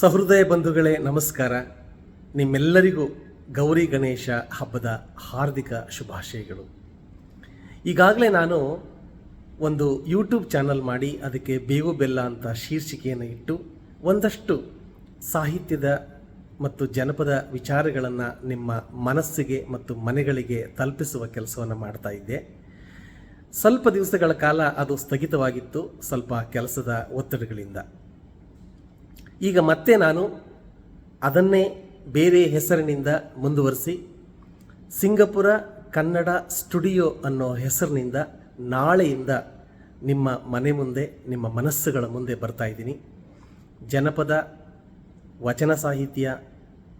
ಸಹೃದಯ ಬಂಧುಗಳೇ, ನಮಸ್ಕಾರ. ನಿಮ್ಮೆಲ್ಲರಿಗೂ ಗೌರಿ ಗಣೇಶ ಹಬ್ಬದ ಹಾರ್ದಿಕ ಶುಭಾಶಯಗಳು. ಈಗಾಗಲೇ ನಾನು ಒಂದು ಯೂಟ್ಯೂಬ್ ಚಾನಲ್ ಮಾಡಿ ಅದಕ್ಕೆ ಬೇವು ಬೆಲ್ಲ ಅಂತ ಶೀರ್ಷಿಕೆಯನ್ನು ಇಟ್ಟು ಒಂದಷ್ಟು ಸಾಹಿತ್ಯದ ಮತ್ತು ಜನಪದ ವಿಚಾರಗಳನ್ನು ನಿಮ್ಮ ಮನಸ್ಸಿಗೆ ಮತ್ತು ಮನೆಗಳಿಗೆ ತಲುಪಿಸುವ ಕೆಲಸವನ್ನು ಮಾಡ್ತಾ ಇದ್ದೆ. ಸ್ವಲ್ಪ ದಿವಸಗಳ ಕಾಲ ಅದು ಸ್ಥಗಿತವಾಗಿತ್ತು, ಸ್ವಲ್ಪ ಕೆಲಸದ ಒತ್ತಡಗಳಿಂದ. ಈಗ ಮತ್ತೆ ನಾನು ಅದನ್ನೇ ಬೇರೆ ಹೆಸರಿನಿಂದ ಮುಂದುವರಿಸಿ ಸಿಂಗಪುರ ಕನ್ನಡ ಸ್ಟುಡಿಯೋ ಅನ್ನೋ ಹೆಸರಿನಿಂದ ನಾಳೆಯಿಂದ ನಿಮ್ಮ ಮನೆ ಮುಂದೆ, ನಿಮ್ಮ ಮನಸ್ಸುಗಳ ಮುಂದೆ ಬರ್ತಾ ಇದ್ದೀನಿ. ಜನಪದ, ವಚನ ಸಾಹಿತ್ಯ,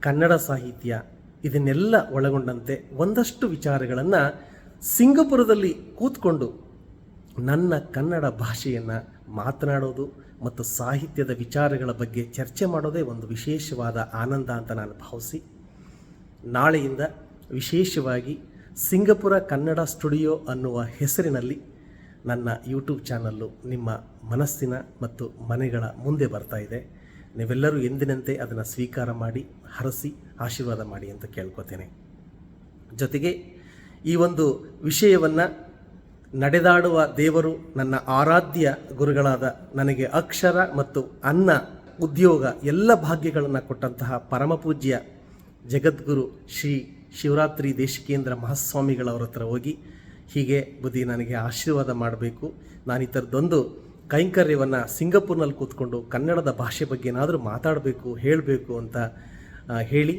ಕನ್ನಡ ಸಾಹಿತ್ಯ ಇದನ್ನೆಲ್ಲ ಒಳಗೊಂಡಂತೆ ಒಂದಷ್ಟು ವಿಚಾರಗಳನ್ನು ಸಿಂಗಪುರದಲ್ಲಿ ಕೂತ್ಕೊಂಡು ನನ್ನ ಕನ್ನಡ ಭಾಷೆಯನ್ನು ಮಾತನಾಡೋದು ಮತ್ತು ಸಾಹಿತ್ಯದ ವಿಚಾರಗಳ ಬಗ್ಗೆ ಚರ್ಚೆ ಮಾಡೋದೇ ಒಂದು ವಿಶೇಷವಾದ ಆನಂದ ಅಂತ ನಾನು ಭಾವಿಸಿ, ನಾಳೆಯಿಂದ ವಿಶೇಷವಾಗಿ ಸಿಂಗಪುರ ಕನ್ನಡ ಸ್ಟುಡಿಯೋ ಅನ್ನುವ ಹೆಸರಿನಲ್ಲಿ ನನ್ನ ಯೂಟ್ಯೂಬ್ ಚಾನಲ್ಲು ನಿಮ್ಮ ಮನಸ್ಸಿನ ಮತ್ತು ಮನೆಗಳ ಮುಂದೆ ಬರ್ತಾ ಇದೆ. ನೀವೆಲ್ಲರೂ ಎಂದಿನಂತೆ ಅದನ್ನು ಸ್ವೀಕಾರ ಮಾಡಿ, ಹರಸಿ, ಆಶೀರ್ವಾದ ಮಾಡಿ ಅಂತ ಕೇಳ್ಕೊತೇನೆ. ಜೊತೆಗೆ ಈ ಒಂದು ವಿಷಯವನ್ನು ನಡೆದಾಡುವ ದೇವರು ನನ್ನ ಆರಾಧ್ಯ ಗುರುಗಳಾದ ನನಗೆ ಅಕ್ಷರ ಮತ್ತು ಅನ್ನ ಉದ್ಯೋಗ ಎಲ್ಲ ಭಾಗ್ಯಗಳನ್ನು ಕೊಟ್ಟಂತಹ ಪರಮಪೂಜ್ಯ ಜಗದ್ಗುರು ಶ್ರೀ ಶಿವರಾತ್ರಿ ದೇಶಿಕೇಂದ್ರ ಮಹಾಸ್ವಾಮಿಗಳವರ ಹತ್ರ ಹೋಗಿ ಹೀಗೆ ಬುದ್ಧಿ ನನಗೆ ಆಶೀರ್ವಾದ ಮಾಡಬೇಕು. ನಾನು ಈ ಥರದ್ದೊಂದು ಕೈಂಕರ್ಯವನ್ನು ಸಿಂಗಪುರ್ನಲ್ಲಿ ಕೂತ್ಕೊಂಡು ಕನ್ನಡದ ಭಾಷೆ ಬಗ್ಗೆ ಏನಾದರೂ ಮಾತಾಡಬೇಕು, ಹೇಳಬೇಕು ಅಂತ ಹೇಳಿ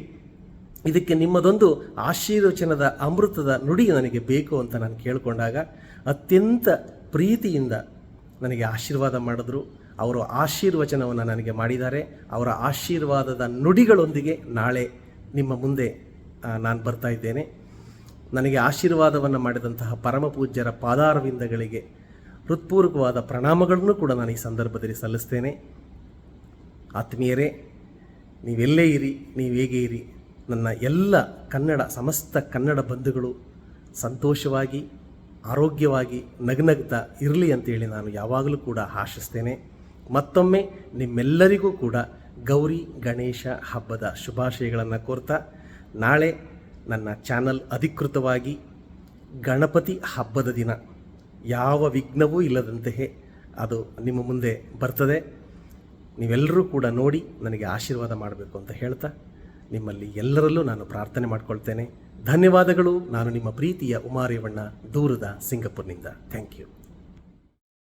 ಇದಕ್ಕೆ ನಿಮ್ಮದೊಂದು ಆಶೀರ್ವಚನದ ಅಮೃತದ ನುಡಿ ನನಗೆ ಬೇಕು ಅಂತ ನಾನು ಕೇಳಿಕೊಂಡಾಗ ಅತ್ಯಂತ ಪ್ರೀತಿಯಿಂದ ನನಗೆ ಆಶೀರ್ವಾದ ಮಾಡಿದ್ರು. ಅವರು ಆಶೀರ್ವಚನವನ್ನು ನನಗೆ ಮಾಡಿದ್ದಾರೆ. ಅವರ ಆಶೀರ್ವಾದದ ನುಡಿಗಳೊಂದಿಗೆ ನಾಳೆ ನಿಮ್ಮ ಮುಂದೆ ನಾನು ಬರ್ತಾ ಇದ್ದೇನೆ. ನನಗೆ ಆಶೀರ್ವಾದವನ್ನು ಮಾಡಿದಂತಹ ಪರಮ ಪೂಜ್ಯರ ಪಾದಾರವಿಂದಗಳಿಗೆ ಹೃತ್ಪೂರ್ವಕವಾದ ಪ್ರಣಾಮಗಳನ್ನು ಕೂಡ ನಾನು ಈ ಸಂದರ್ಭದಲ್ಲಿ ಸಲ್ಲಿಸ್ತೇನೆ. ಆತ್ಮೀಯರೇ, ನೀವೆಲ್ಲೇ ಇರಿ, ನೀವು ಹೇಗೆ ಇರಿ? ನನ್ನ ಎಲ್ಲ ಕನ್ನಡ, ಸಮಸ್ತ ಕನ್ನಡ ಬಂಧುಗಳು ಸಂತೋಷವಾಗಿ, ಆರೋಗ್ಯವಾಗಿ ನಗನಗ್ತಾ ಇರಲಿ ಅಂತೇಳಿ ನಾನು ಯಾವಾಗಲೂ ಕೂಡ ಆಶಿಸ್ತೇನೆ. ಮತ್ತೊಮ್ಮೆ ನಿಮ್ಮೆಲ್ಲರಿಗೂ ಕೂಡ ಗೌರಿ ಗಣೇಶ ಹಬ್ಬದ ಶುಭಾಶಯಗಳನ್ನು ಕೋರ್ತಾ ನಾಳೆ ನನ್ನ ಚಾನಲ್ ಅಧಿಕೃತವಾಗಿ ಗಣಪತಿ ಹಬ್ಬದ ದಿನ. ಯಾವ ವಿಘ್ನವೂ ಇಲ್ಲದಂತೆಯೇ ಅದು ನಿಮ್ಮ ಮುಂದೆ ಬರ್ತದೆ. ನೀವೆಲ್ಲರೂ ಕೂಡ ನೋಡಿ ನನಗೆ ಆಶೀರ್ವಾದ ಮಾಡಬೇಕು ಅಂತ ಹೇಳ್ತಾ ನಿಮ್ಮಲ್ಲಿ ಎಲ್ಲರಲ್ಲೂ ನಾನು ಪ್ರಾರ್ಥನೆ ಮಾಡ್ಕೊಳ್ತೇನೆ. ಧನ್ಯವಾದಗಳು. ನಾನು ನಿಮ್ಮ ಪ್ರೀತಿಯ ಉಮಾರೇವಣ್ಣ ದೂರದ ಸಿಂಗಪುರ್ನಿಂದ. Thank you